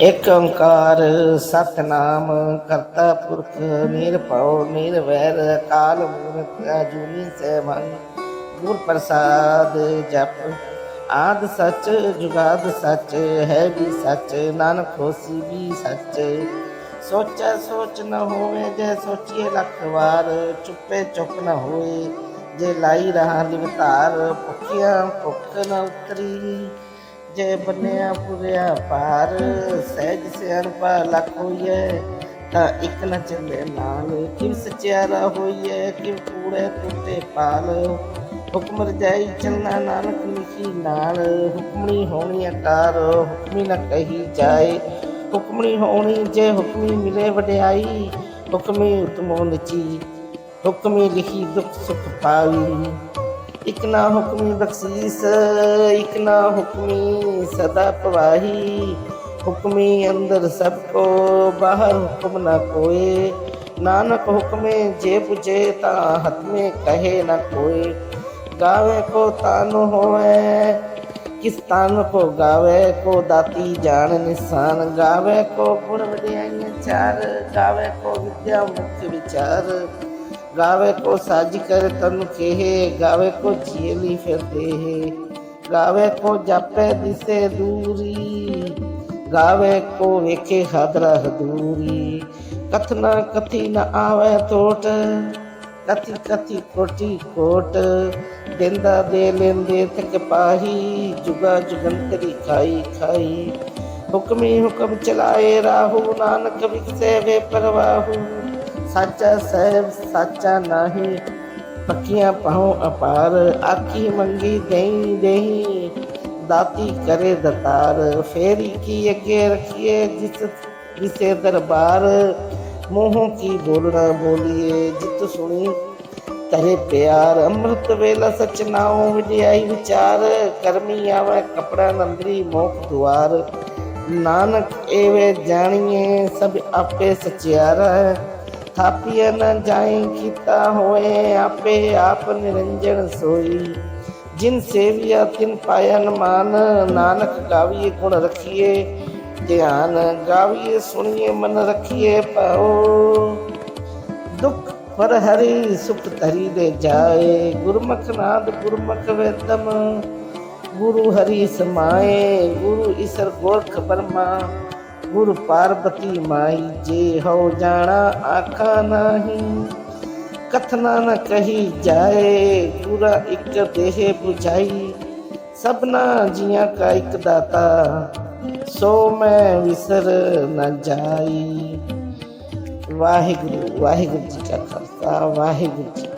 ਇਕ ਓੰਕਾਰ ਸਤਨਾਮ ਕਰਤਾ ਪੁਰਖ ਨਿਰਭਉ ਨਿਰਵੈਰ ਅਕਾਲ ਮੂਰਤ ਅਜੂਨੀ ਸੈਭੰ ਗੁਰ ਪ੍ਰਸਾਦ ਜਪ, ਆਦ ਸਚ, ਜੁਗਾਦ ਸੱਚ, ਹੈ ਵੀ ਸਚ, ਨਾਨਕ ਹੋਸੀ ਵੀ ਸੱਚ। ਸੋਚੈ ਸੋਚ ਨ ਹੋਵੇ, ਜੇ ਸੋਚੀਏ ਲੱਖ ਵਾਰ, ਚੁੱਪੇ ਚੁੱਪ ਨ ਹੋਏ ਜੇ ਲਾਈ ਰਹਾ ਲਿਵਤਾਰ ਭੁੱਖਿਆ ਭੁੱਖ ਨ ਉਤਰੀ। ਜੇ ਬੰਨਿਆ ਪੁਰਿਆ ਪਾਰ ਸਹਿਜ ਸਿਆਣਪਾ ਲੱਖ ਹੋਈਐ ਤਾਂ ਇੱਕ ਨ ਚੱਲੇ ਨਾਲ। ਕਿਵ ਸਚਿਆਰਾ ਹੋਈਐ ਕਿਵ ਕੂੜੇ ਟੁੱਟੇ ਪਾਲ? ਹੁਕਮ ਰਜਾਈ ਚੱਲਣਾ ਨਾਨਕ ਲਿਖੀ ਨਾਲ। ਹੁਕਮਣੀ ਹੋਣੀ ਆਕਾਰ ਹੁਕਮੀ ਨ ਕਹੀ ਜਾਏ। ਹੁਕਮਣੀ ਹੋਣੀ ਜੇ ਹੁਕਮੀ ਮਿਲੇ ਵਡਿਆਈ, ਹੁਕਮੀ ਉਤਮੋ ਨਚੀ। ਹੁਕਮੀ ਲਿਖੀ ਦੁਖ ਸੁਖ ਪਾਵੀ। ਇਕ ਨਾ ਹੁਕਮੀ ਬਖਸ਼ੀਸ, ਇਕ ਨਾ ਹੁਕਮੀ ਸਦਾ ਪਵਾਹੀ। ਹੁਕਮੀ ਅੰਦਰ ਸਭ ਕੋ, ਬਾਹਰ ਹੁਕਮ ਨਾ ਕੋਏ। ਨਾਨਕ ਹੁਕਮੇ ਜੇ ਪੁਜੇ ਤਾਂ ਹੱਥ ਕਹੇ ਨਾ ਕੋਏ। ਗਾਵੇ ਕੋ ਤਾਨ ਹੋਵੇ, ਕਿਸ ਤਾਨ ਕੋ ਗਾਵੇ, ਕੋ ਦਾਤੀ ਜਾਣ ਨਿਸ਼ਾਨ। ਗਾਵੇ ਕੋ ਗੁਣ ਵਡਿਆਈਆਂ ਚਾਰ, ਗਾਵੇ ਕੋ ਵਿਦਿਆ ਮੁਖ ਵਿਚਾਰ। ਗਾਵੇ ਕੋ ਸਾਜ ਕਰ ਤਨ ਕਹੇ, ਗਾਵੇ ਕੋ ਜੀਲੀ ਫਿਰਦੇ ਹੈ ਗਾਵੇ ਕੋ ਜਾਪੇ ਦਿਸੇ ਦੂਰੀ, ਗਾਵੇ ਕੋ ਵੇਖੇ ਹਾਦਰਾ ਹਦੂਰੀ ਕਥਨਾ ਕਥੀ ਨ ਆਵੇ ਟੋਟ ਕਥੀ ਕਥੀ ਕੋਟੀ ਕੋਟ। ਦਿੰਦਾ ਦੇ ਲੈਂਦੇ ਤਕ ਪਾਹੀ, ਜੁਗਾ ਜੁਗੰਤਰੀ ਖਾਈ ਖਾਈ। ਹੁਕਮੀ ਹੁਕਮ ਚਲਾਏ ਰਾਹੂ, ਨਾਨਕ ਵਿਖਸੇ ਵੇ ਪਰਵਾਹੂ। ਸਾਚਾ ਸਹਿਬ ਸਾਚਾ ਨਾਹੀ। ਪੱਕੀਆਂ ਪਾਉ ਅਪਾਰ, ਆਖੀ ਮੰਗੀ ਦੇਈ ਦੇਈ। ਦਾਤੀ ਕਰੇ ਦਤਾਰ, ਫੇਰੀ ਕੀ ਅੱਗੇ ਰਖੀਏ ਜਿਸ ਵਿਸੇ ਦਰਬਾਰ। ਮੂੰਹੋਂ ਕੀ ਬੋਲਣਾ ਬੋਲੀਏ, ਜਿਤ ਸੁਣੀ ਤਰੇ ਪਿਆਰ। ਅੰਮ੍ਰਿਤ ਵੇਲਾ ਸਚ ਨਾਉ ਵਿਦਿਆਈ ਵਿਚਾਰ। ਕਰਮੀ ਆਵੇ ਕਪੜਾ ਨੰਦਰੀ ਮੋਖ ਦੁਆਰ। ਨਾਨਕ ਏਵੇ ਜਾਣੀਏ, ਸਭ ਆਪੇ ਸਚਿਆਰਾ ਥਾਪੀਏ ਨ ਜਾਏ ਕੀਤਾ ਹੋਏ ਆਪੇ ਆਪ ਨਿਰੰਜਨ ਸੋਈ। ਜਿਨ ਸੇਵਿਆ, ਤਿਨ ਪਾਇਆ ਮਾਨ ਨਾਨਕ ਗਾਵੀਏ ਗੁਣ ਰਖੀਏ, ਧਿਆਨ ਗਾਵੀਏ, ਸੁਣੀਏ, ਮਨ ਰਖੀਏ ਪਾਓ ਦੁਖ ਪਰ ਹਰੀ, ਸੁਖ ਧਰੀ ਦੇ ਜਾਏ, ਗੁਰਮੁਖ ਨਾਦ ਗੁਰਮੁਖ ਵੇਦਮ। ਗੁਰੂ ਹਰੀ ਸਮਾਏ, ਗੁਰੂ ਈਸ਼ਰ ਗੋਰਖ ਬਰਮਾ ਗੁਰ ਪਾਰਬਤੀ ਮਾਈ, ਜੇ ਹੋ ਜਾਣਾ ਆਖਾ ਨਹੀਂ। ਕਥਨਾ ਨ ਕਹੀ ਜਾਏ, ਪੂਰਾ ਇੱਕ ਦੇਹ 부ਝਾਈ ਸਭਨਾ ਜੀਆਂ ਕਾ ਇੱਕ ਦਾਤਾ, ਸੋ ਮੈਂ ਵਿਸਰ ਨ ਜਾਈ। ਵਾਹਿਗੁਰੂ ਵਾਹਿਗੁਰੂ ਜੀ ਕਾ ਖਾਲਸਾ, ਵਾਹਿਗੁਰੂ ਜੀ